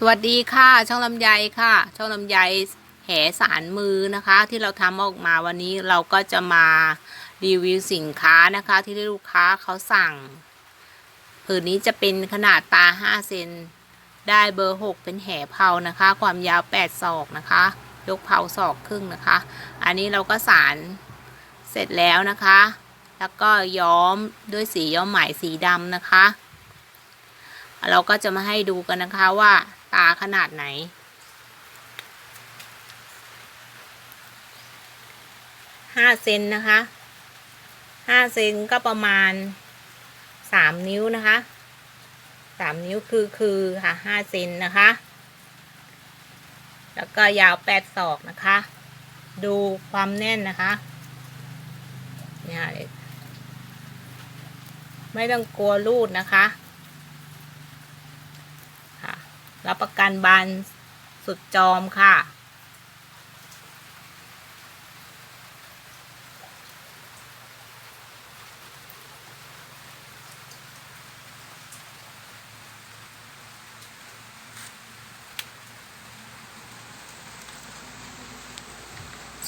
สวัสดีค่ะช่องลำไยค่ะ ช่องลำไยแหสารมือนะคะ ที่เราทำออกมาวันนี้เราก็จะมารีวิวสินค้านะคะ ที่ลูกค้าเขาสั่งผืนนี้จะเป็นขนาดตา 5 เซนได้เบอร์ 6 เป็นแหเผานะคะ ความยาว 8 ศอกนะคะ ยกเผาศอกครึ่งนะคะ อันนี้เราก็สารเสร็จแล้วนะคะ แล้วก็ย้อมด้วยสีย้อมไหมสีดำนะคะ เราก็จะมาให้ดูกันนะคะว่า ตาขนาดไหน ห้าเซนนะคะ ห้าเซนก็ประมาณสามนิ้วนะคะสามนิ้วคือคือค่ะห้าเซนนะคะ แล้วก็ยาวแปดศอกนะคะ ดูความแน่นนะคะ เนี่ยไม่ต้องกลัวรูดนะคะ ค่ะ รับประกันบานสุดจอมค่ะ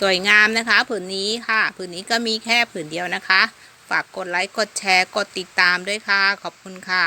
สวยงามนะคะ ผืนนี้ค่ะ ผืนนี้ก็มีแค่ผืนเดียวนะคะ ฝากกดไลค์ กดแชร์ กดติดตามด้วยค่ะ ขอบคุณค่ะ